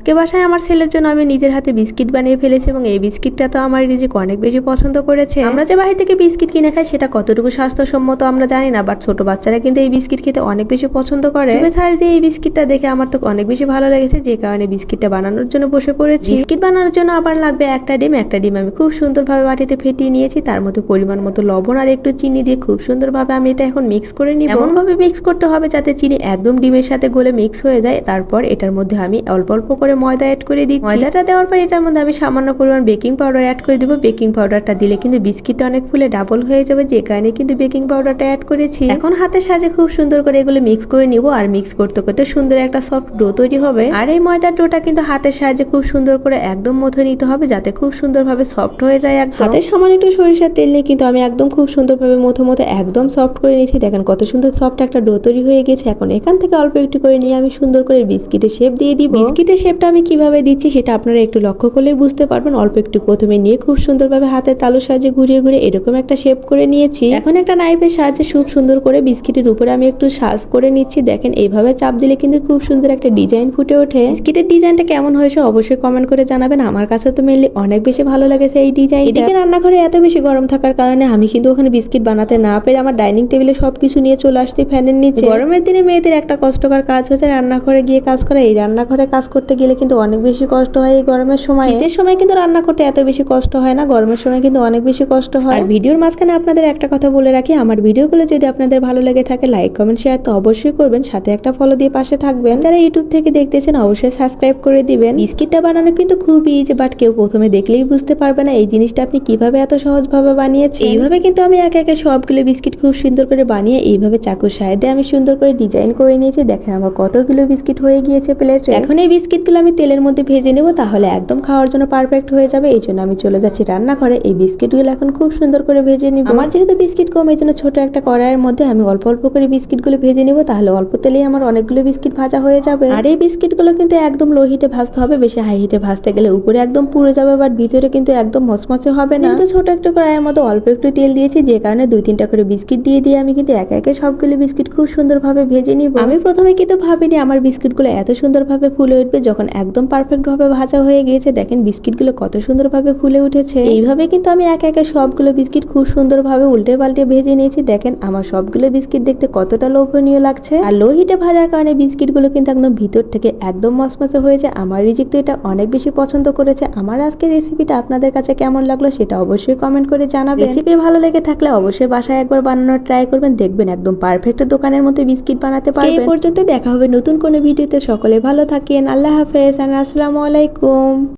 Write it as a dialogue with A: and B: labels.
A: আজকে বাসায় আমার ছেলের জন্য আমি নিজের হাতে বিস্কিট বানিয়ে ফেলেছি এবং এই বিস্কিটটা তো আমার রিজিক অনেক বেশি পছন্দ করেছে। আমরা যে বাহির থেকে বিস্কিট কিনে খাই সেটা কতটুকু স্বাস্থ্যসম্মত আমরা জানি না বাট ছোট বাচ্চারা কিন্তু এই বিস্কিট খেতে অনেক বেশি পছন্দ করে। ছাড় দিয়ে এই বিস্কিটটা দেখে আমার তো অনেক বেশি ভালো লেগেছে, যে কারণে বিস্কিটটা বানানোর জন্য বসে পড়েছি। বিস্কিট বানানোর জন্য আবার লাগবে একটা ডিম একটা ডিম আমি খুব সুন্দরভাবে বাটিতে ফেটিয়ে নিয়েছি, তার মধ্যে পরিমাণ মতো লবণ আর একটু চিনি দিয়ে খুব সুন্দরভাবে আমি এটা এখন মিক্স করে নিব। এমন ভাবে মিক্স করতে হবে যাতে চিনি একদম ডিমের সাথে গলে মিক্স হয়ে যায়, তারপর এটার মধ্যে আমি অল্প অল্প করে ময়দা অ্যাড করে দিচ্ছি। ময়দাটা দেওয়ার পর এটার মধ্যে আমি সামান্য পরিমাণ বেকিং পাউডার অ্যাড করে দিব। বেকিং পাউডারটা দিলে কিন্তু বিস্কিটটা অনেক ফুলে ডাবল হয়ে যাবে। যে কারণে কিন্তু বেকিং পাউডারটা অ্যাড করেছি। এখন হাতের সাহায্যে খুব সুন্দর করে এগুলো মিক্স করে নিব আর মিক্স করতে করতে সুন্দর একটা সফট ডো তৈরি হবে। আর এই ময়দার ডোটা কিন্তু হাতের সাহায্যে খুব সুন্দর করে একদম মথে নিতে হবে যাতে খুব সুন্দরভাবে সফট হয়ে যায় একদম। হাতে সামান্য একটু সরিষার তেল নিয়ে কিন্তু আমি একদম খুব সুন্দরভাবে মথে মথে একদম সফট করে নিয়েছি। দেখেন কত সুন্দর সফট একটা ডো তৈরি হয়ে গেছে। এখন এখান থেকে অল্প একটু করে নিয়ে আমি সুন্দর করে বিস্কিটের শেপ দিয়ে দিব। বিস্কিটের শেপটা আমি কীভাবে দিচ্ছি সেটা আপনারা একটু লক্ষ্য করলেই বুঝতে পারবেন। অল্প একটু প্রথমে নিয়ে খুব সুন্দরভাবে হাতের তালুর সাহায্যে ঘুরিয়ে ঘুরিয়ে এরকম একটা শেপ করে নিয়েছি। এখন একটা নাইফের সাহায্যে খুব সুন্দর করে বিস্কিটের উপরে আমি একটু সাজ করে নিচ্ছি। দেখেন এইভাবে চাপ দিলে কিন্তু খুব সুন্দর একটা ডিজাইন ফুটে ওঠে। বিস্কিটের ডিজাইনটা কেমন হয়েছে অবশ্যই কমেন্ট করে জানাবেন। আমার কাছে তো মেনলি অনেক বেশি ভালো লেগেছে এই ডিজাইন এদিকে রান্নাঘরে এত বেশি গরম থাকার কারণে আমি কিন্তু ওখানে বিস্কিট বানাতে না পেরে আমার ডাইনিং টেবিলে সবকিছু নিয়ে চলে আসতে ফ্যানের নিচে। গরমের দিনে মেয়েদের একটা কষ্টকর কাজ হচ্ছে রান্নাঘরে গিয়ে কাজ করা। এই রান্নাঘরে কাজ করতে গেলে কিন্তু অনেক বেশি কষ্ট হয় এই গরমের সময়। শীতের সময় কিন্তু রান্না করতে এত বেশি কষ্ট হয় না গরমের সময় কিন্তু অনেক বেশি কষ্ট হয়। আর ভিডিওর মাঝখানে আপনাদের একটা কথা বলে রাখি আমার ভিডিওগুলো যদি আপনাদের ভালো লেগে থাকে লাইক কমেন্ট শেয়ার তো অবশ্যই করবেন সাথে একটা ফলো দিয়ে পাশে থাকবেন। যারা ইউটিউব থেকে দেখতেছেন অবশ্যই সাবস্ক্রাইব করে দিবেন। বিস্কিটটা বানানো কিন্তু খুবই ইজি বাট কেউ প্রথমে দেখলেই বুঝতে পারবে না এই জিনিসটা আপনি কীভাবে এত সহজভাবে বানিয়েছেন। এইভাবে কিন্তু আমি একে একে সবগুলো বিস্কিট খুব সুন্দর করে বানিয়ে এইভাবে চাকুর সাহায্যে আমি সুন্দর করে ডিজাইন করে নিয়েছি। দেখেন আমার কতগুলো বিস্কিট হয়ে গিয়েছে প্লেটে। এখন এই বিস্কিটগুলো আমি তেলের মধ্যে ভেজে নেব তাহলে একদম খাওয়ার জন্য পারফেক্ট হয়ে যাবে। এই জন্য আমি চলে যাচ্ছি রান্নাঘরে। এই বিস্কিটগুলো এখন খুব সুন্দর করে ভেজে নিব। আমার যেহেতু বিস্কিট কম এই জন্য ছোট একটা কড়াইয়ের মধ্যে আমি অল্প অল্প করে বিস্কিটগুলো ভেজে নিব তাহলে অল্প তেলেই আমার অনেকগুলো বিস্কিট ভাজা হয়ে যাবে। আর এই বিস্কিটগুলো কিন্তু একদম লো হিটে ভাজতে হবে বেশি হাই হিটে ভাজতে গেলে উপরে একদম পুড়ে যাবে বাট ভিতরে কিন্তু একদম মচমচে হবে না। কিন্তু ছোট একটা কড়াইয়ের মধ্যে অল্প একটু তেল দিয়েছি যে কারণে দুই তিনটা করে বিস্কিট দিয়ে দিয়ে আমি কিন্তু একে একে সবগুলো বিস্কিট খুব সুন্দরভাবে ভেজে নিব। আমি প্রথমে কিন্তু ভাবিনি আমার বিস্কিটগুলো এত সুন্দরভাবে ফুলে উঠবে যখন একদম পারফেক্ট ভাবে ভাজা হয়ে গিয়েছে দেখেন বিস্কিটগুলো কত সুন্দরভাবে ফুলে উঠেছে। এইভাবে কিন্তু আমি একে একে সবগুলো বিস্কিট খুব সুন্দরভাবে উল্টে পাল্টে ভেজে নিয়েছি। দেখেন আমার সবগুলো বিস্কিট দেখতে কতটা লোভনীয় লাগছে। আর লো হিটে ভাজার কারণে বিস্কিটগুলো কিন্তু একদম ভিতর থেকে একদম মসমসে হয়েছে। আমার রিজিক তো এটা অনেক বেশি পছন্দ করেছে। আমার আজকের রেসিপিটা আপনাদের কাছে কেমন লাগল সেটা অবশ্যই কমেন্ট করে জানাবেন। রেসিপি ভালো লেগে থাকলে অবশ্যই বাসায় একবার বানানোর ট্রাই করবেন। দেখবেন একদম পারফেক্ট দোকানের মতো বিস্কিট বানাতে পারবেন এই পর্যন্ত দেখা হবে নতুন কোনো ভিডিওতে। সকলে ভালো থাকেন। আল্লাহ হাফেজ আর আসসালামু আলাইকুম।